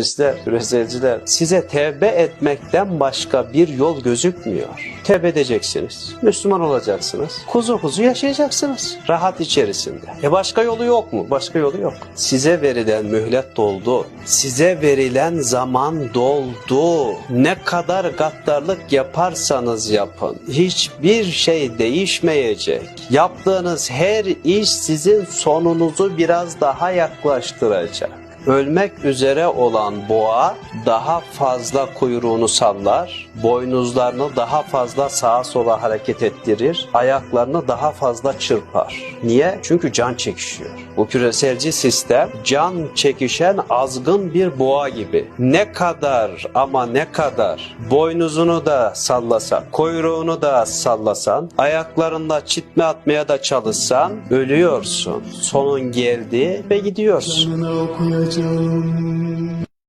komünistler, küreselciler size tevbe etmekten başka bir yol gözükmüyor. Tevbe edeceksiniz. Müslüman olacaksınız. Kuzu kuzu yaşayacaksınız. Rahat içerisinde. E başka yolu yok mu? Başka yolu yok. Size verilen mühlet doldu. Size verilen zaman doldu. Ne kadar gaddarlık yaparsanız yapın. Hiçbir şey değişmeyecek. Yaptığınız her iş sizin sonunuzu biraz daha yaklaştıracak. Ölmek üzere olan boğa daha fazla kuyruğunu sallar, boynuzlarını daha fazla sağa sola hareket ettirir, ayaklarını daha fazla çırpar. Niye? Çünkü can çekişiyor. Bu küreselci sistem can çekişen azgın bir boğa gibi. Ne kadar ama ne kadar boynuzunu da sallasan, kuyruğunu da sallasan, ayaklarında çitme atmaya da çalışsan ölüyorsun. Sonun geldi ve gidiyorsun. ভোজন